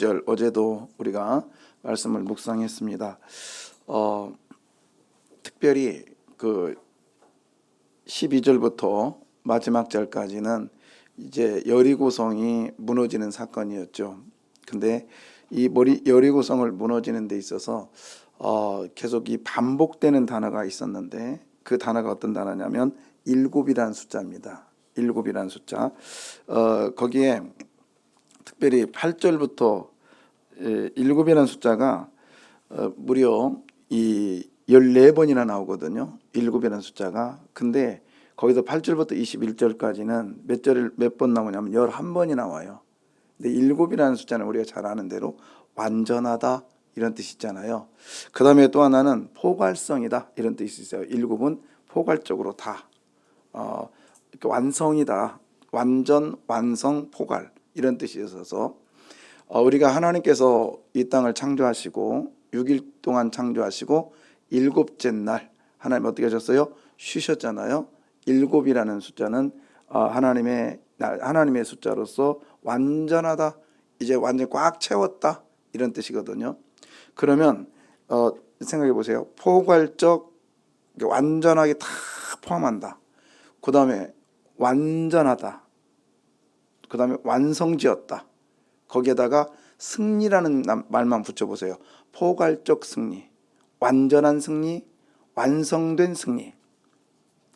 12절 어제도 우리가 말씀을 묵상했습니다. 어, 특별히 그 12절부터 마지막 절까지는 이제 여리고성이 무너지는 사건이었죠. 근데 이 머리 여리고성을 무너지는 데 있어서 어, 계속 이 반복되는 단어가 있었는데 그 단어가 어떤 단어냐면 일곱이라는 숫자입니다. 일곱이라는 숫자. 어, 거기에 특별히 8절부터 일곱이라는 숫자가 어, 무려 이 14번이나 나오거든요. 일곱이라는 숫자가. 근데 거기서 8절부터 21절까지는 몇 절을 몇 번 나오냐면 11번이 나와요. 근데 일곱이라는 숫자는 우리가 잘 아는 대로 완전하다 이런 뜻이 있잖아요. 그 다음에 또 하나는 포괄성이다 이런 뜻이 있어요. 일곱은 포괄적으로 다 어, 완성이다. 완전 완성 포괄 이런 뜻이 있어서 어, 우리가 하나님께서 이 땅을 창조하시고 6일 동안 창조하시고 일곱째 날 하나님 어떻게 하셨어요? 쉬셨잖아요. 일곱이라는 숫자는 어, 하나님의 날, 하나님의 숫자로서 완전하다. 이제 완전 꽉 채웠다. 이런 뜻이거든요. 그러면 어, 생각해 보세요. 포괄적 완전하게 다 포함한다. 그 다음에 완전하다. 그 다음에 완성지었다. 거기에다가 승리라는 남- 말만 붙여보세요. 포괄적 승리, 완전한 승리, 완성된 승리.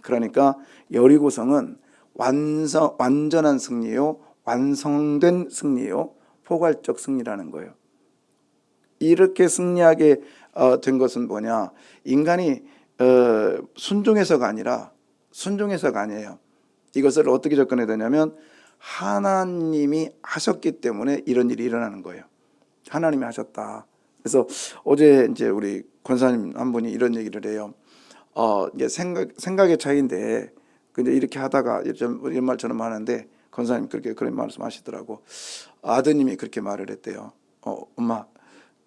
그러니까 여리고성은 완성, 완전한 승리요, 완성된 승리요, 포괄적 승리라는 거예요. 이렇게 승리하게 어, 된 것은 뭐냐? 인간이 어, 순종해서가 아니라 순종해서가 아니에요. 이것을 어떻게 접근해야 되냐면 하나님이 하셨기 때문에 이런 일이 일어나는 거예요. 하나님이 하셨다. 그래서 어제 이제 우리 권사님 한 분이 이런 얘기를 해요. 어, 이게 생각 생각의 차이인데 근데 이렇게 하다가 이런 이런 말처럼 하는데 권사님 그렇게 그런 말씀하시더라고. 아드님이 그렇게 말을 했대요. 어, 엄마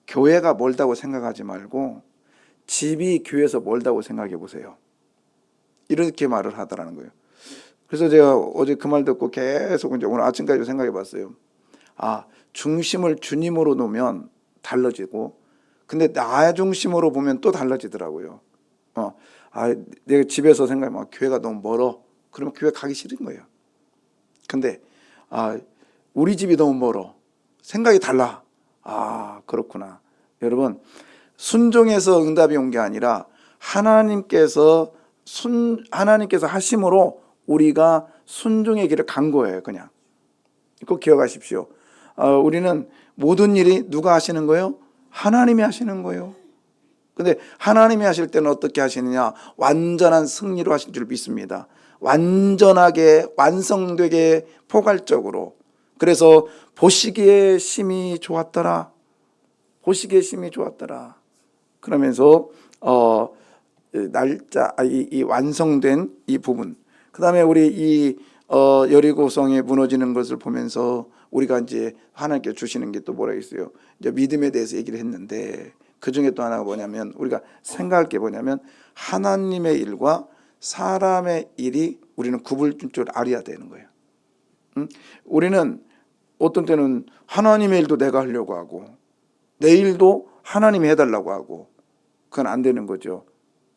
교회가 멀다고 생각하지 말고 집이 교회에서 멀다고 생각해 보세요. 이렇게 말을 하더라는 거예요. 그래서 제가 어제 그 말 듣고 계속 이제 오늘 아침까지 생각해 봤어요. 아, 중심을 주님으로 놓으면 달라지고, 근데 나 중심으로 보면 또 달라지더라고요. 어, 아, 내가 집에서 생각하면 아, 교회가 너무 멀어. 그러면 교회 가기 싫은 거예요. 근데, 아, 우리 집이 너무 멀어. 생각이 달라. 아, 그렇구나. 여러분, 순종해서 응답이 온 게 아니라 하나님께서 순 하나님께서 하심으로 우리가 순종의 길을 간 거예요, 그냥. 꼭 기억하십시오. 어, 우리는 모든 일이 누가 하시는 거예요? 하나님이 하시는 거예요. 근데 하나님이 하실 때는 어떻게 하시느냐? 완전한 승리로 하신 줄 믿습니다. 완전하게 완성되게 포괄적으로. 그래서 보시기에 심히 좋았더라. 보시기에 심히 좋았더라. 그러면서 어 날짜 아, 이, 이 완성된 이 부분. 그 다음에 우리 이 어, 여리고성에 무너지는 것을 보면서 우리가 이제 하나님께 주시는 게 또 뭐라 있어요. 이제 믿음에 대해서 얘기를 했는데 그 중에 또 하나가 뭐냐면 우리가 생각할 게 뭐냐면 하나님의 일과 사람의 일이 우리는 구분줄 줄 알아야 되는 거예요. 응? 우리는 어떤 때는 하나님의 일도 내가 하려고 하고 내 일도 하나님이 해달라고 하고 그건 안 되는 거죠.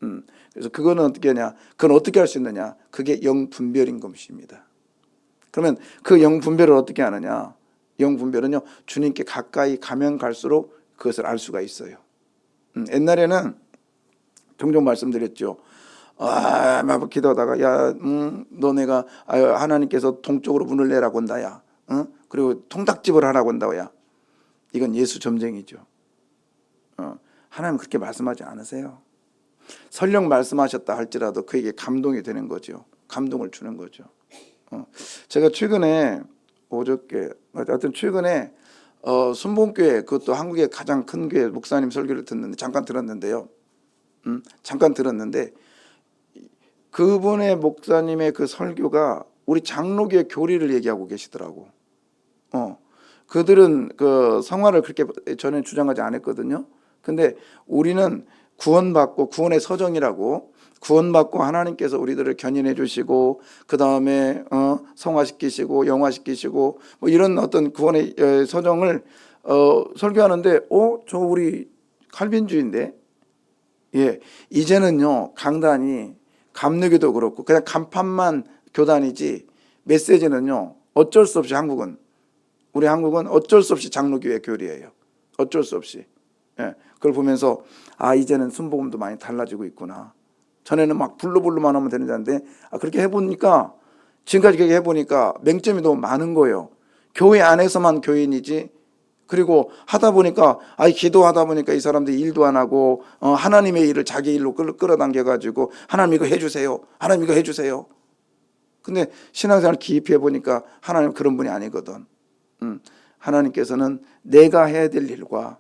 음. 그래서 그거는 어떻게 하냐? 그건 어떻게 할 수 있느냐? 그게 영 분별인 것입니다. 그러면 그 영 분별을 어떻게 하느냐? 영 분별은요 주님께 가까이 가면 갈수록 그것을 알 수가 있어요. 음, 옛날에는 종종 말씀드렸죠. 아, 막 기도하다가 야, 음, 너네가 아유, 하나님께서 동쪽으로 문을 내라고 한다야. 어? 그리고 통닭집을 하라고 한다야. 이건 예수 점쟁이죠. 어, 하나님 그렇게 말씀하지 않으세요. 설령 말씀하셨다 할지라도 그에게 감동이 되는 거죠. 감동을 주는 거죠. 어, 제가 최근에 어저께 하여튼 최근에 어, 순봉교회 그것도 한국의 가장 큰 교회 목사님 설교를 듣는데 잠깐 들었는데요. 음, 잠깐 들었는데 그분의 목사님의 그 설교가 우리 장로교의 교리를 얘기하고 계시더라고. 어, 그들은 그 성화를 그렇게 전에 주장하지 않았거든요. 근데 우리는 구원받고 구원의 서정이라고 구원받고 하나님께서 우리들을 견인해 주시고 그 다음에 어, 성화시키시고 영화시키시고 뭐 이런 어떤 구원의 어, 서정을 어, 설교하는데 어, 저 우리 칼빈주의인데. 예. 이제는요. 강단이 감리교도 그렇고 그냥 간판만 교단이지 메시지는요. 어쩔 수 없이 한국은 우리 한국은 어쩔 수 없이 장로교회 교리예요. 어쩔 수 없이. 예. 그걸 보면서 아, 이제는 순복음도 많이 달라지고 있구나. 전에는 막 불로불로만 하면 되는 자인데 아, 그렇게 해 보니까 지금까지 그렇게 해 보니까 맹점이 너무 많은 거예요. 교회 안에서만 교인이지 그리고 하다 보니까 아이 기도하다 보니까 이 사람들이 일도 안 하고 어, 하나님의 일을 자기 일로 끌, 끌어당겨 가지고 하나님 이거 해주세요. 하나님 이거 해주세요. 근데 신앙생활 깊이 해보니까 하나님 그런 분이 아니거든. 음, 하나님께서는 내가 해야 될 일과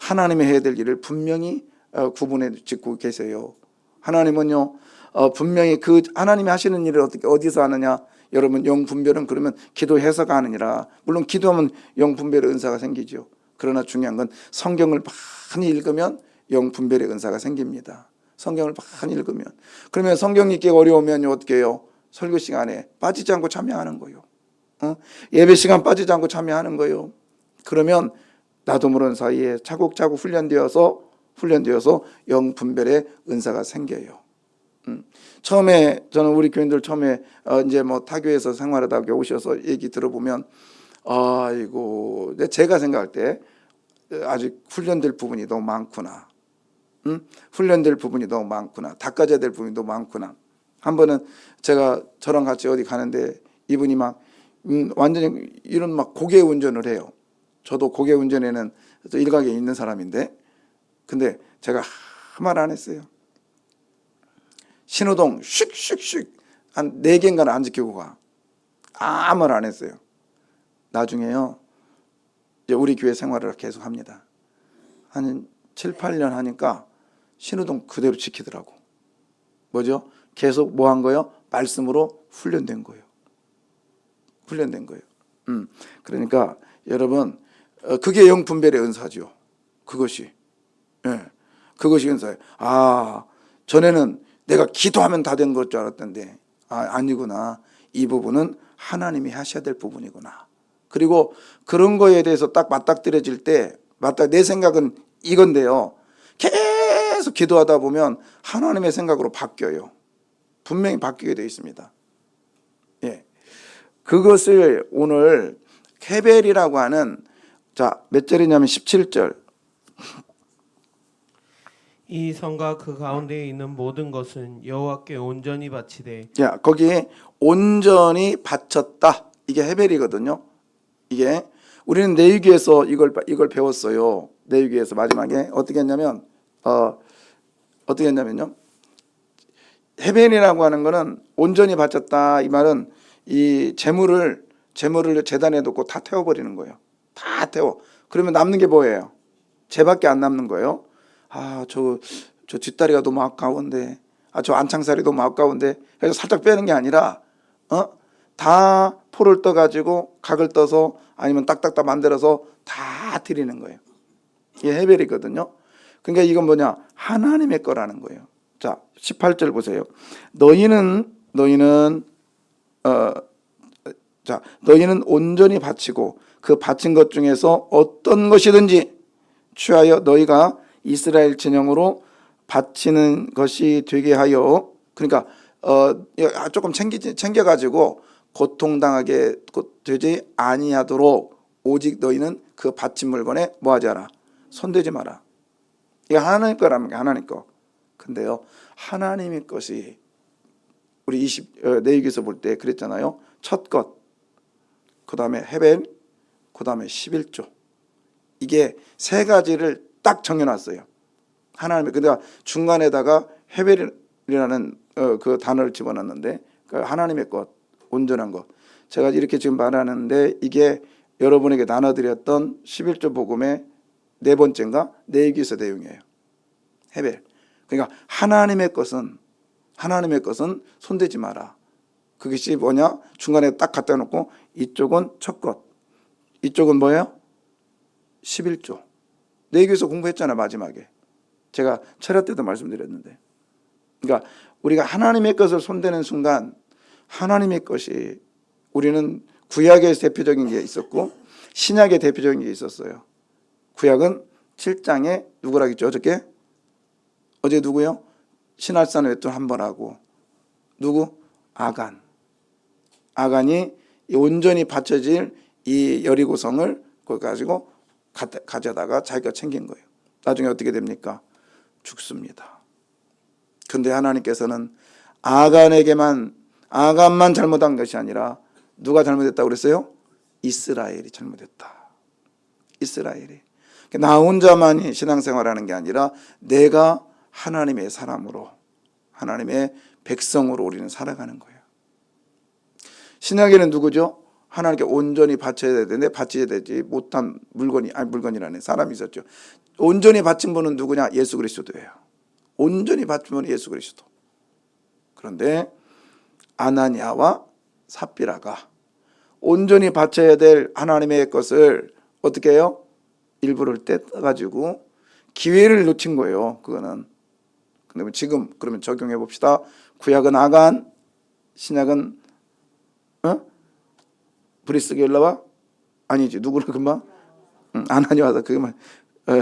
하나님이 해야 될 일을 분명히 어, 구분해 짓고 계세요. 하나님은요 어, 분명히 그 하나님이 하시는 일을 어떻게 어디서 하느냐? 여러분 영 분별은 그러면 기도해서가 아니라 물론 기도하면 영 분별의 은사가 생기죠. 그러나 중요한 건 성경을 많이 읽으면 영 분별의 은사가 생깁니다. 성경을 많이 읽으면 그러면 성경 읽기 어려우면 어떻게 해요? 설교 시간에 빠지지 않고 참여하는 거예요. 어? 예배 시간 빠지지 않고 참여하는 거예요. 그러면 나도 모르는 사이에 차곡차곡 훈련되어서 훈련되어서 영 분별의 은사가 생겨요. 음. 처음에 저는 우리 교인들 처음에 어 이제 뭐 타교에서 생활하다 오셔서 얘기 들어보면 아이고 제가 생각할 때 아직 훈련될 부분이 너무 많구나. 음? 훈련될 부분이 너무 많구나. 닦아져야 될 부분이 너무 많구나. 한 번은 제가 저랑 같이 어디 가는데 이분이 막 음, 완전히 이런 막 고개 운전을 해요. 저도 고개 운전에는 또 일각에 있는 사람인데 근데 제가 말 안 했어요. 신호등 슉슉슉 한 네 개인가는 안 지키고 가. 아무 말 안 했어요. 나중에요. 이제 우리 교회 생활을 계속 합니다. 한 7, 8년 하니까 신호등 그대로 지키더라고. 뭐죠? 계속 뭐 한 거요? 말씀으로 훈련된 거예요. 훈련된 거예요. 음. 그러니까 여러분 어, 그게 영분별의 은사죠. 그것이. 예. 그것이 은사예요. 아, 전에는 내가 기도하면 다 된 것 줄 알았던데 아, 아니구나. 이 부분은 하나님이 하셔야 될 부분이구나. 그리고 그런 거에 대해서 딱 맞닥뜨려질 때 맞다 내 생각은 이건데요. 계속 기도하다 보면 하나님의 생각으로 바뀌어요. 분명히 바뀌게 되어 있습니다. 예. 그것을 오늘 케벨이라고 하는 자, 몇 절이냐면 17절. 이 성과 그 가운데에 있는 모든 것은 여호와께 온전히 바치되 야, 거기 온전히 바쳤다. 이게 헤벨이거든요. 이게 우리는 내위기에서 이걸 이걸 배웠어요. 내위기에서 마지막에 어떻게 했냐면 어 어떻게 했냐면요. 헤벨이라고 하는 거는 온전히 바쳤다. 이 말은 이 재물을 재물을 재단에 놓고 다 태워 버리는 거예요. 다 태워. 그러면 남는 게 뭐예요? 재밖에 안 남는 거예요. 아, 저, 저 뒷다리가 너무 아까운데, 아, 저 안창살이 너무 아까운데, 그래서 살짝 빼는 게 아니라, 어? 다 포를 떠가지고 각을 떠서 아니면 딱딱딱 만들어서 다 드리는 거예요. 이게 헤벨이거든요. 그러니까 이건 뭐냐? 하나님의 거라는 거예요. 자, 18절 보세요. 너희는, 너희는, 어, 자, 너희는 온전히 바치고 그 바친 것 중에서 어떤 것이든지 취하여 너희가 이스라엘 진영으로 바치는 것이 되게 하여 그러니까 어 조금 챙기 챙겨 가지고 고통당하게 되지 아니하도록 오직 너희는 그 바친 물건에 뭐하지 않아 손대지 마라. 이거 하나님 거라는 게 하나님 거. 근데요 하나님의 것이 우리 20 어, 내위기서 볼 때 그랬잖아요. 첫 것, 그 다음에 헤벨, 그 다음에 11조. 이게 세 가지를 딱 정해놨어요. 하나님의 근데 중간에다가 헤벨이라는 어, 그 단어를 집어넣는데 그 하나님의 것 온전한 것. 제가 이렇게 지금 말하는데 이게 여러분에게 나눠드렸던 11조 복음의 네 번째인가 내기서 내용이에요. 헤벨. 그러니까 하나님의 것은 하나님의 것은 손대지 마라. 그것이 뭐냐? 중간에 딱 갖다 놓고 이쪽은 첫 것. 이쪽은 뭐예요? 11조. 내교에서 공부했잖아 마지막에. 제가 철학 때도 말씀드렸는데. 그러니까 우리가 하나님의 것을 손대는 순간 하나님의 것이 우리는 구약의 대표적인 게 있었고 신약의 대표적인 게 있었어요. 구약은 7장에 누구라 했죠? 어저께 어제 누구요? 신할산 외투 한 번 하고 누구? 아간. 아간이 이 온전히 바쳐질 이 여리고성을 거기 가지고 가- 가져다가 자기가 챙긴 거예요. 나중에 어떻게 됩니까? 죽습니다. 근데 하나님께서는 아간에게만 아간만 잘못한 것이 아니라 누가 잘못했다고 그랬어요? 이스라엘이 잘못했다. 이스라엘이. 나 혼자만이 신앙생활하는 게 아니라 내가 하나님의 사람으로 하나님의 백성으로 우리는 살아가는 거예요. 신약에는 누구죠? 하나님께 온전히 바쳐야 되는데 바쳐야 되지 못한 물건이 아니 물건이라는 사람이 있었죠. 온전히 바친 분은 누구냐? 예수 그리스도예요. 온전히 바친 분은 예수 그리스도. 그런데 아나니아와 삽비라가 온전히 바쳐야 될 하나님의 것을 어떻게 해요? 일부를 떼가지고 기회를 놓친 거예요. 그거는. 근데 뭐 지금 그러면 적용해 봅시다. 구약은 아간, 신약은 어? 브리스겔라와 아니지 누구를 금방 응, 아나니와서 그만 어,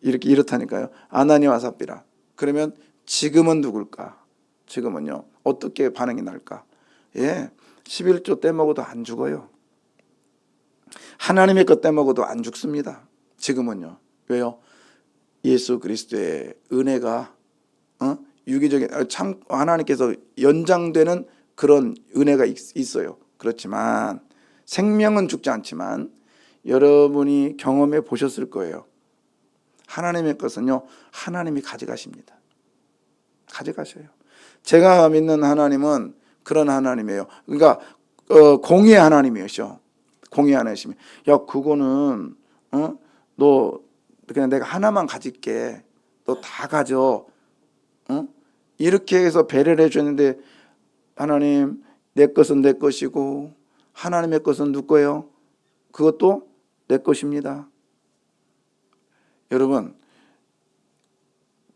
이렇게 이렇다니까요. 아나니와 삽비라. 그러면 지금은 누굴까? 지금은요. 어떻게 반응이 날까? 예. 11조 떼먹어도 안 죽어요. 하나님의 것 떼먹어도 안 죽습니다. 지금은요. 왜요? 예수 그리스도의 은혜가 어? 유기적인 어, 참 하나님께서 연장되는 그런 은혜가 있, 있어요. 그렇지만 생명은 죽지 않지만 여러분이 경험해 보셨을 거예요. 하나님의 것은요. 하나님이 가져가십니다. 가져가셔요. 제가 믿는 하나님은 그런 하나님이에요. 그러니까 어, 공의 하나님이셔. 공의 하나님이. 야 그거는 어? 너 그냥 내가 하나만 가질게. 너 다 가져. 어? 이렇게 해서 배려를 해주는데 하나님 내 것은 내 것이고 하나님의 것은 누구 거예요? 그것도 내 것입니다. 여러분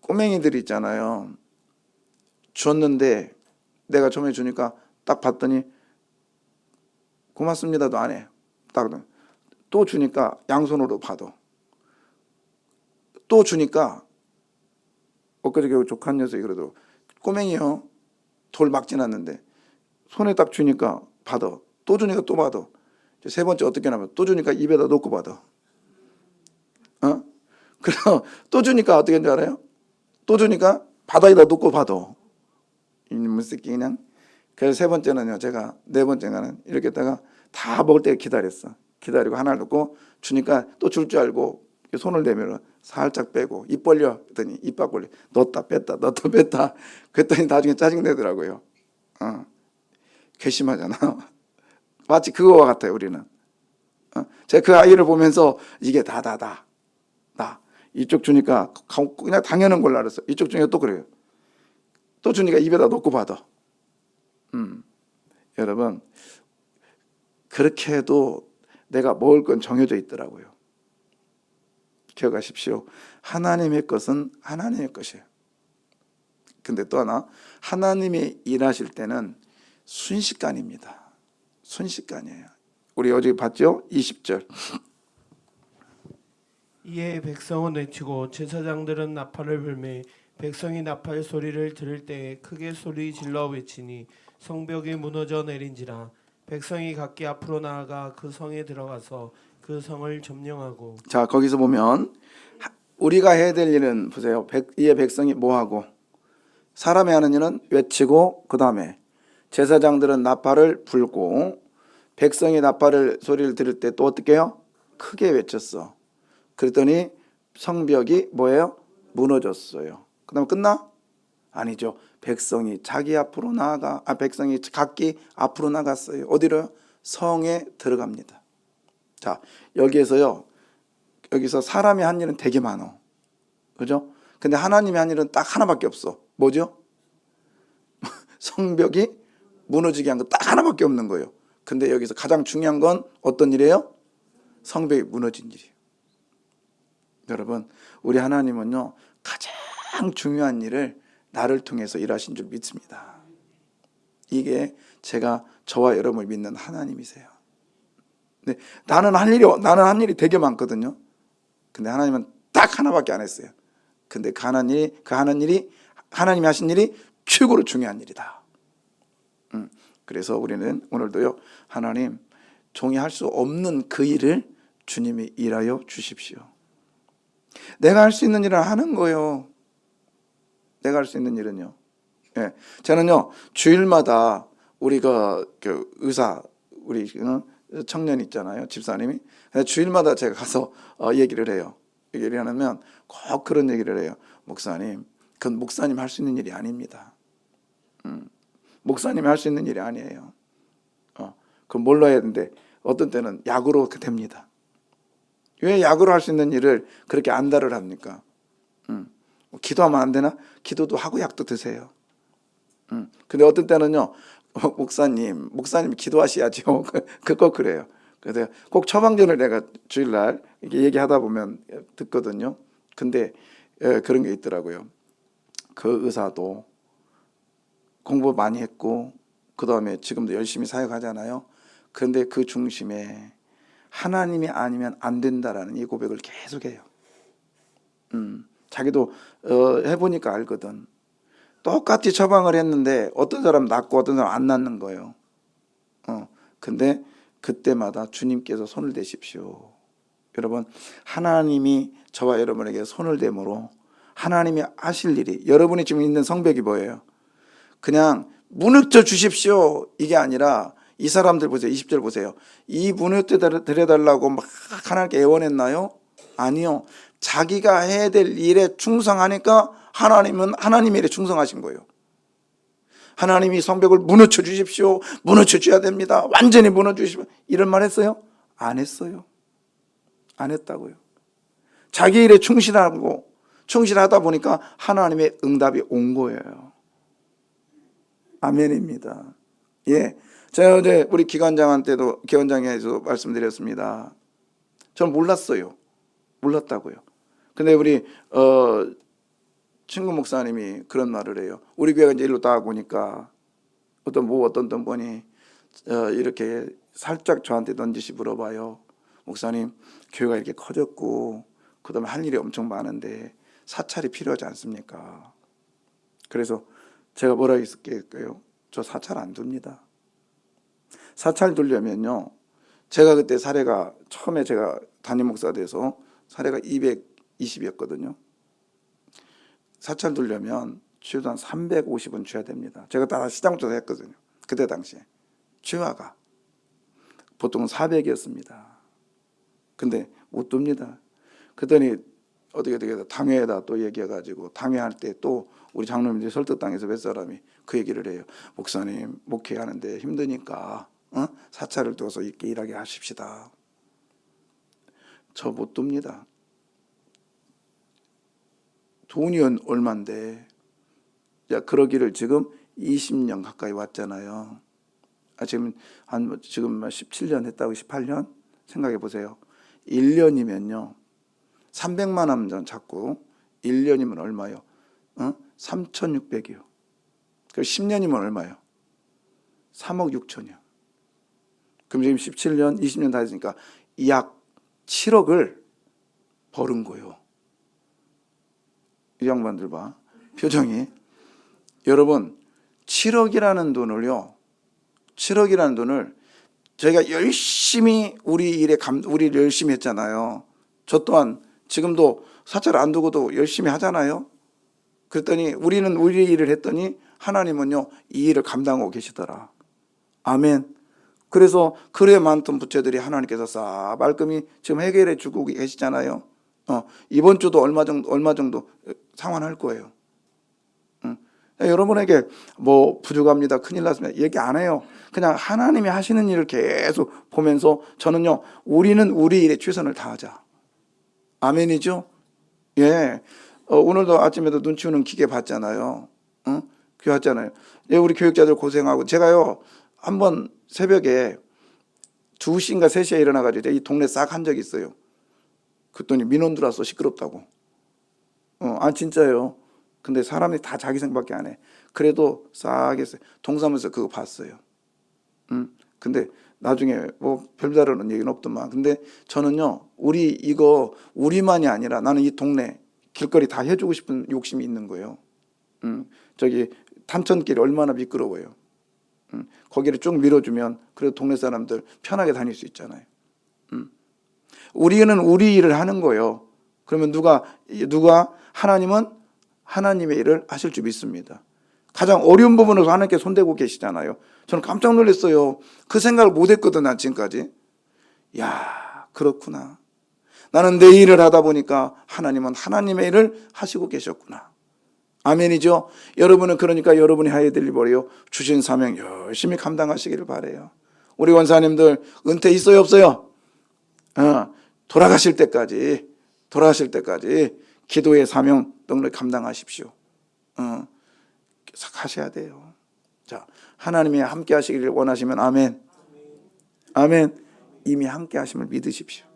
꼬맹이들 있잖아요. 줬는데 내가 처음에 주니까 딱 봤더니 고맙습니다도 안 해. 딱또 주니까 양손으로 받아. 또 주니까 엊그저께 조카 녀석이 그러더라고. 꼬맹이요. 돌막 지났는데 손에 딱 주니까 받아. 또 주니까 또 받아. 세 번째 어떻게 하냐면 또 주니까 입에다 놓고 받아. 어? 그래서 또 주니까 어떻게 하는지 알아요? 또 주니까 바닥에다 놓고 받아. 이놈의 새끼 그냥. 그래서 세 번째는요. 제가 네 번째는 이렇게 했다가 다 먹을 때 기다렸어. 기다리고 하나를 놓고 주니까 또 줄 줄 알고 손을 내밀어 살짝 빼고 입 벌려 했더니 입 밖 벌려 넣었다 뺐다 넣었다 뺐다 그랬더니 나중에 짜증 내더라고요. 어. 괘씸하잖아. 마치 그거와 같아요. 우리는. 어? 제가 그 아이를 보면서 이게 다다다 나 이쪽 주니까 가- 그냥 당연한 걸로 알았어. 이쪽 주니까 또 그래요. 또 주니까 입에다 놓고 받아. 음. 여러분 그렇게 해도 내가 먹을 건 정해져 있더라고요. 기억하십시오. 하나님의 것은 하나님의 것이에요. 근데 또 하나 하나님이 일하실 때는 순식간입니다. 순식간이에요. 우리 어제 봤죠? 20절. 이에 백성은 외치고 제사장들은 나팔을 불매 백성이 나팔 소리를 들을 때에 크게 소리 질러 외치니 성벽이 무너져 내린지라 백성이 각기 앞으로 나아가 그 성에 들어가서 그 성을 점령하고 자 거기서 보면 하- 우리가 해야 될 일은 보세요. 백, 이에 백성이 뭐 하고 사람이 하는 일은 외치고 그 다음에 제사장들은 나팔을 불고 백성이 나팔을 소리를 들을 때 또 어떻게 해요? 크게 외쳤어. 그랬더니 성벽이 뭐예요? 무너졌어요. 그다음 끝나? 아니죠. 백성이 자기 앞으로 나아가 아 백성이 각기 앞으로 나갔어요. 어디로요? 성에 들어갑니다. 자, 여기에서요. 여기서 사람이 한 일은 되게 많어. 그죠? 근데 하나님이 한 일은 딱 하나밖에 없어. 뭐죠? 성벽이 무너지게 한 거 딱 하나밖에 없는 거예요. 근데 여기서 가장 중요한 건 어떤 일이에요? 성벽이 무너진 일이에요. 여러분, 우리 하나님은요, 가장 중요한 일을 나를 통해서 일하신 줄 믿습니다. 이게 제가 저와 여러분을 믿는 하나님이세요. 네, 나는 할 일이 나는 할 일이 되게 많거든요. 근데 하나님은 딱 하나밖에 안 했어요. 근데 그 하는 일이 그 하는 일이 하나님이 하신 일이 최고로 중요한 일이다. 음, 그래서 우리는 오늘도요 하나님 종이 할 수 없는 그 일을 주님이 일하여 주십시오. 내가 할 수 있는 일을 하는 거요. 내가 할 수 있는 일은요. 예, 저는요 주일마다 우리가 그 의사 우리 어, 청년 있잖아요 집사님이 주일마다 제가 가서 어, 얘기를 해요. 얘기를 하면 꼭 그런 얘기를 해요. 목사님, 그건 목사님 할 수 있는 일이 아닙니다. 음, 목사님이 할 수 있는 일이 아니에요. 어, 그 뭘로 해야 되는데 어떤 때는 약으로 그 됩니다. 왜 약으로 할 수 있는 일을 그렇게 안달을 합니까? 음, 뭐 기도하면 안 되나? 기도도 하고 약도 드세요. 음, 근데 어떤 때는요, 어, 목사님, 목사님 기도하셔야죠. 그거 그래요. 그래서 꼭 처방전을 내가 주일날 이렇게 얘기하다 보면 듣거든요. 근데 예, 그런 게 있더라고요. 그 의사도 공부 많이 했고 그 다음에 지금도 열심히 사역하잖아요. 그런데 그 중심에 하나님이 아니면 안 된다라는 이 고백을 계속해요. 음, 자기도 어, 해보니까 알거든. 똑같이 처방을 했는데 어떤 사람 낫고 어떤 사람 안 낫는 거예요. 어, 근데 그때마다 주님께서 손을 대십시오. 여러분, 하나님이 저와 여러분에게 손을 대므로 하나님이 하실 일이 여러분이 지금 있는 성벽이 뭐예요? 그냥 무너져 주십시오. 이게 아니라 이 사람들 보세요. 20절 보세요. 이 무너져 드려달라고 막 하나님께 애원했나요? 아니요. 자기가 해야 될 일에 충성하니까 하나님은 하나님 일에 충성하신 거예요. 하나님이 성벽을 무너져 주십시오. 무너져 줘야 됩니다. 완전히 무너져 주십시오. 이런 말 했어요? 안 했어요. 안 했다고요. 자기 일에 충실하고 충실하다 보니까 하나님의 응답이 온 거예요. 아멘입니다. 예. 제가 어제 우리 기관장한테도 기관장에서 말씀드렸습니다. 저는 몰랐어요. 몰랐다고요. 근데 우리 어 친구 목사님이 그런 말을 해요. 우리 교회가 이제 일로 다 보니까 어떤 뭐 어떤 어떤 분이 어, 이렇게 살짝 저한테 던지시 물어봐요. 목사님, 교회가 이렇게 커졌고 그다음에 할 일이 엄청 많은데 사찰이 필요하지 않습니까? 그래서 제가 뭐라 했을게요? 저 사찰 안 둡니다. 사찰 두려면요. 제가 그때 사례가 처음에 제가 담임 목사 돼서 사례가 220이었거든요. 사찰 두려면 주도 한 350은 줘야 됩니다. 제가 다 시장 조사 했거든요. 그때 당시에. 주화가 보통 400이었습니다. 근데 못 둡니다. 그랬더니 어떻게 어떻게 당회에다 또 얘기해가지고 당회할 때 또 우리 장로님들이 설득당해서 몇 사람이 그 얘기를 해요. 목사님 목회하는데 힘드니까 어? 사찰을 둬서 이렇게 일하게 하십시다. 저 못 둡니다. 돈이 얼만데 야 그러기를 지금 20년 가까이 왔잖아요. 아 지금 한 지금 17년 했다고 18년 생각해 보세요. 1년이면요. 300만 원전 잡고 1년이면 얼마요? 어? 3,600이요. 그 10년이면 얼마요? 3억 6천이요. 그럼 지금 17년, 20년 다 했으니까 약 7억을 벌은 거예요. 이 양반들 봐. 표정이. 여러분, 7억이라는 돈을요. 7억이라는 돈을 저희가 열심히 우리 일에 감, 우리 를 열심히 했잖아요. 저 또한 지금도 사찰 안 두고도 열심히 하잖아요. 그랬더니 우리는 우리 일을 했더니 하나님은요 이 일을 감당하고 계시더라. 아멘. 그래서 그래 많던 부채들이 하나님께서 싹 말끔히 지금 해결해 주고 계시잖아요. 어, 이번 주도 얼마 정도 얼마 정도 상환할 거예요. 응. 여러분에게 뭐 부족합니다, 큰일 났습니다 얘기 안 해요. 그냥 하나님이 하시는 일을 계속 보면서 저는요 우리는 우리 일에 최선을 다하자. 아멘이죠? 예. 어, 오늘도 아침에도 눈 치우는 기계 봤잖아요. 응? 그 왔잖아요. 예, 우리 교육자들 고생하고 제가요 한번 새벽에 2시인가 3시에 일어나 가지고 이 동네 싹 한 적이 있어요. 그랬더니 민원 들어와서 시끄럽다고. 어, 아 진짜요. 근데 사람이 다 자기 생각밖에 안 해. 그래도 싹 했어요. 동사무소 그거 봤어요. 음. 근데 나중에 뭐 별다른 얘기는 없더만. 근데 저는요, 우리 이거 우리만이 아니라 나는 이 동네 길거리 다 해주고 싶은 욕심이 있는 거예요. 음, 저기 탄천길 얼마나 미끄러워요. 음, 거기를 쭉 밀어주면 그래도 동네 사람들 편하게 다닐 수 있잖아요. 음. 우리는 우리 일을 하는 거예요. 그러면 누가 누가 하나님은 하나님의 일을 하실 줄 믿습니다. 가장 어려운 부분에서 하나님께 손대고 계시잖아요. 저는 깜짝 놀랐어요. 그 생각을 못 했거든, 난 지금까지. 야, 그렇구나. 나는 내 일을 하다 보니까 하나님은 하나님의 일을 하시고 계셨구나. 아멘이죠. 여러분은 그러니까 여러분이 해야 될일 뭐래요? 주신 사명 열심히 감당하시기를 바래요. 우리 원사님들 은퇴 있어요, 없어요? 어, 돌아가실 때까지, 돌아가실 때까지 기도의 사명 넉넉히 감당하십시오. 어, 계속 하셔야 돼요. 자, 하나님이 함께 하시기를 원하시면 아멘. 아멘. 이미 함께 하심을 믿으십시오.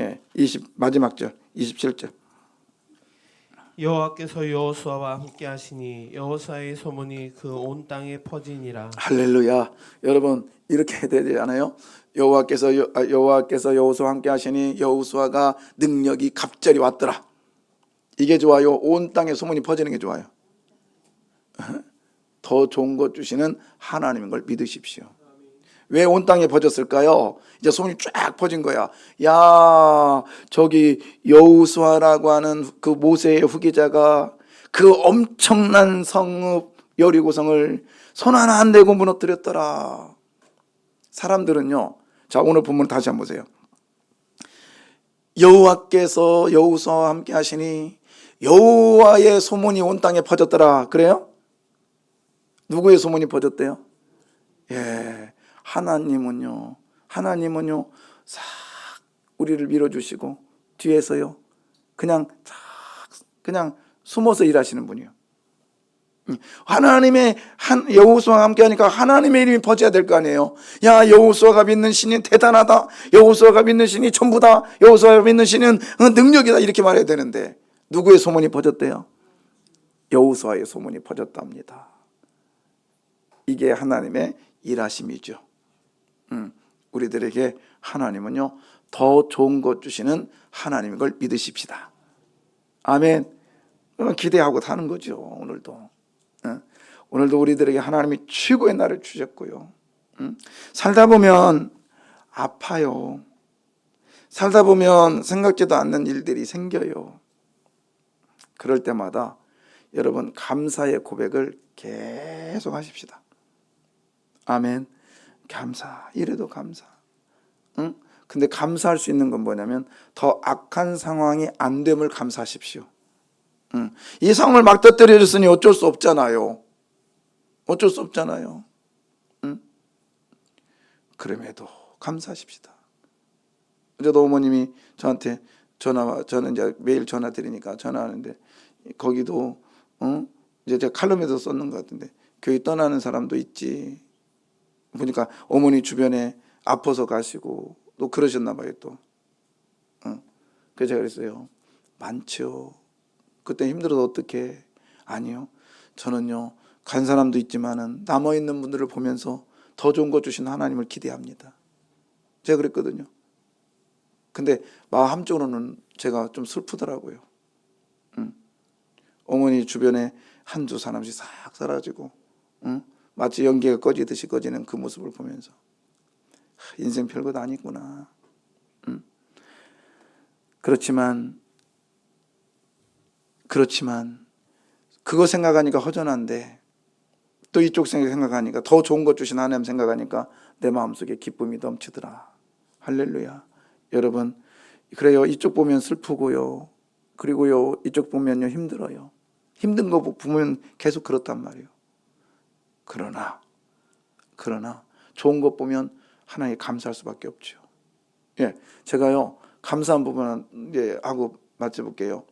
예, 20 마지막 절 27절. 여호와께서 여호수아와 함께 하시니 여호사의 소문이 그 온 땅에 퍼지니라 할렐루야. 여러분 이렇게 해야 되지 않아요? 여호와께서 여- 아, 여호와께서 여호수아와 함께 하시니 여호수아가 능력이 갑자기 왔더라. 이게 좋아요. 온 땅에 소문이 퍼지는 게 좋아요. 더 좋은 것 주시는 하나님인 걸 믿으십시오. 왜 온 땅에 퍼졌을까요? 이제 소문이 쫙 퍼진 거야. 야, 저기 여우수아라고 하는 그 모세의 후계자가 그 엄청난 성읍 여리고성을 손 하나 안 대고 무너뜨렸더라. 사람들은요. 자, 오늘 본문 다시 한번 보세요. 여호와께서 여우수아와 함께 하시니 여호와의 소문이 온 땅에 퍼졌더라. 그래요? 누구의 소문이 퍼졌대요? 예. 하나님은요. 하나님은요. 싹 우리를 밀어 주시고 뒤에서요. 그냥 싹 그냥 숨어서 일하시는 분이요. 음, 하나님의 한 여호수아와 함께 하니까 하나님의 이름이 퍼져야 될 거 아니에요. 야 여호수아가 믿는 신이 대단하다. 여호수아가 믿는 신이 전부다. 여호수아가 믿는 신은 어, 능력이다 이렇게 말해야 되는데 누구의 소문이 퍼졌대요? 여호수아의 소문이 퍼졌답니다. 이게 하나님의 일하심이죠. 음, 우리들에게 하나님은요 더 좋은 것 주시는 하나님인 걸 믿으십시다. 아멘. 그러면 기대하고 사는 거죠. 오늘도. 어? 오늘도 우리들에게 하나님이 최고의 날을 주셨고요. 음? 살다 보면 아파요. 살다 보면 생각지도 않는 일들이 생겨요. 그럴 때마다 여러분 감사의 고백을 계속 하십시다. 아멘. 감사. 이래도 감사. 응? 근데 감사할 수 있는 건 뭐냐면 더 악한 상황이 안 됨을 감사하십시오. 응. 이 상황을 막 터뜨려줬으니 어쩔 수 없잖아요. 어쩔 수 없잖아요. 응? 그럼에도 감사하십시다. 어제도 어머님이 저한테 전화 저는 이제 매일 전화 드리니까 전화하는데 거기도 어? 이제 제가 칼럼에도 썼는 것 같은데 교회 떠나는 사람도 있지. 보니까 어머니 주변에 아파서 가시고 또 그러셨나 봐요 또. 어. 그래서 제가 그랬어요. 많죠. 그때 힘들어서 어떻게 아니요. 저는요 간 사람도 있지만은 남아 있는 분들을 보면서 더 좋은 거 주신 하나님을 기대합니다. 제가 그랬거든요. 근데 마음 한쪽으로는 제가 좀 슬프더라고요. 응. 어머니 주변에 한두 사람씩 싹 사라지고, 응? 마치 연기가 꺼지듯이 꺼지는 그 모습을 보면서 하, 인생 별것 아니구나. 응? 그렇지만 그렇지만 그거 생각하니까 허전한데 또 이쪽 생각 생각하니까 더 좋은 것 주신 하나님 생각하니까 내 마음속에 기쁨이 넘치더라. 할렐루야. 여러분 그래요. 이쪽 보면 슬프고요. 그리고요 이쪽 보면요 힘들어요. 힘든 거 보면 계속 그렇단 말이에요. 그러나 그러나 좋은 것 보면 하나님 감사할 수밖에 없죠. 예, 제가요 감사한 부분은 이제 하고 맞춰볼게요.